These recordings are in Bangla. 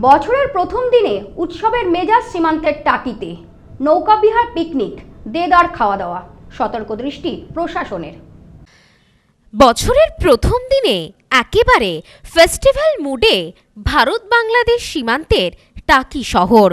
বছরের প্রথম দিনে উৎসবের মেজাজ সীমান্তের টাকিতে নৌকাবিহার পিকনিক, দেদার খাওয়া দাওয়া। সতর্ক দৃষ্টি প্রশাসনের। বছরের প্রথম দিনে একেবারে ফেস্টিভ্যাল মুডে ভারত বাংলাদেশ সীমান্তের টাকি শহর।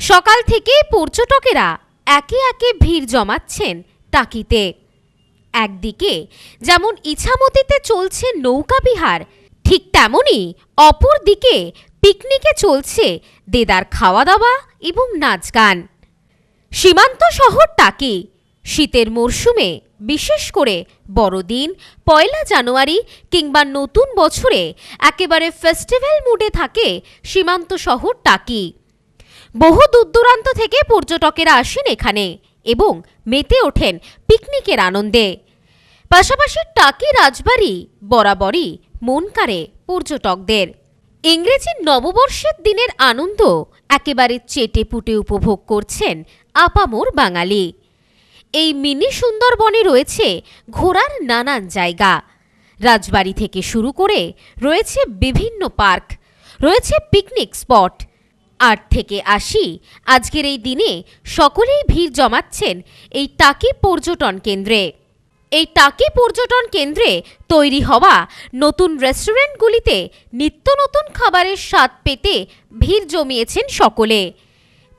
সকাল থেকে পর্যটকেরা একে একে ভিড় জমাচ্ছেন টাকিতে। একদিকে যেমন ইছামতিতে চলছে নৌকা বিহার, ঠিক তেমনই অপর দিকে পিকনিকে চলছে দেদার খাওয়া দাওয়া এবং নাচ গান সীমান্ত শহর টাকি শীতের মরশুমে বিশেষ করে বড়দিন, পয়লা জানুয়ারি কিংবা নতুন বছরে একেবারে ফেস্টিভ্যাল মুডে থাকে সীমান্ত শহর টাকি বহু দূরদূরান্ত থেকে পর্যটকেরা আসেন এখানে এবং মেতে ওঠেন পিকনিকের আনন্দে। পাশাপাশি টাকি রাজবাড়ি বরাবরই মন কাড়ে পর্যটকদের। ইংরেজি নববর্ষের দিনের আনন্দ একেবারে চেটে পুটে উপভোগ করছেন আপামোর বাঙালি। এই মিনি সুন্দরবনে রয়েছে ঘোরার নানান জায়গা। রাজবাড়ি থেকে শুরু করে রয়েছে বিভিন্ন পার্ক, রয়েছে পিকনিক স্পট। আট থেকে আশি আজকের এই দিনে সকলেই ভিড় জমাচ্ছেন এই টাকি পর্যটন কেন্দ্রে। এই টাকি পর্যটন কেন্দ্রে তৈরি হওয়া নতুন রেস্টুরেন্টগুলিতে নিত্য নতুন খাবারের স্বাদ পেতে ভিড় জমিয়েছেন সকলে।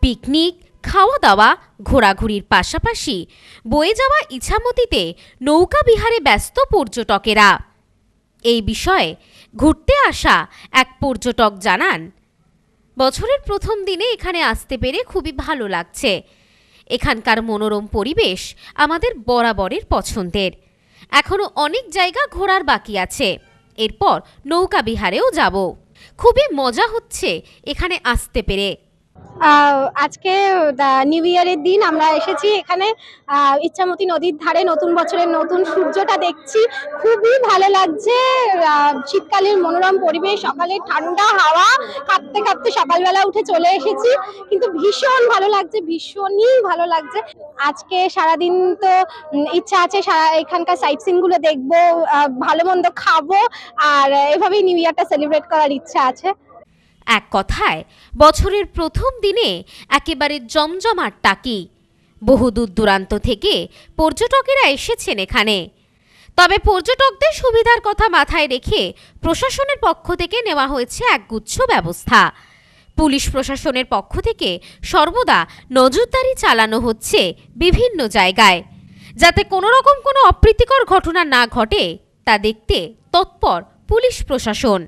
পিকনিক খাওয়া দাওয়া ঘোরাঘুরির পাশাপাশি বয়ে যাওয়া ইছামতিতে নৌকা বিহারে ব্যস্ত পর্যটকেরা। এই বিষয়ে ঘুরতে আসা এক পর্যটক জানান, বছরের প্রথম দিনে এখানে আসতে পেরে খুবই ভালো লাগছে। এখানকার মনোরম পরিবেশ আমাদের বরাবরের পছন্দের। এখনও অনেক জায়গা ঘোরার বাকি আছে। এরপর নৌকা বিহারেও যাব। খুবই মজা হচ্ছে এখানে আসতে পেরে। আজকে নিউ ইয়ারের দিন আমরা এসেছি এখানে। ইচ্ছামতি নদীর ধারে নতুন বছরের নতুন সূর্যটা দেখছি। খুবই ভালো লাগছে। শীতকালের মনোরম পরিবেশ সকালে ঠান্ডা হাওয়া কাঁপতে কাঁপতে সকালবেলা উঠে চলে এসেছি। কিন্তু ভীষণ ভালো লাগছে, ভীষণই ভালো লাগছে। আজকে সারাদিন তো ইচ্ছা আছে সারা এখানকার সাইট সিনগুলো দেখব ভালো মন্দ খাব। আর এভাবেই নিউ ইয়ারটা সেলিব্রেট করার ইচ্ছা আছে। এক কথায়, বছরের প্রথম দিনে একেবারে জমজমাট টাকি। বহু দূর দূরান্ত থেকে পর্যটকেরা এসেছেন এখানে। তবে পর্যটকদের সুবিধার কথা মাথায় রেখে প্রশাসনের পক্ষ থেকে নেওয়া হয়েছে একগুচ্ছ ব্যবস্থা। পুলিশ প্রশাসনের পক্ষ থেকে সর্বদা নজরদারি চালানো হচ্ছে বিভিন্ন জায়গায়। যাতে কোনো রকম কোনো অপ্রীতিকর ঘটনা না ঘটে, তা দেখতে তৎপর পুলিশ প্রশাসন।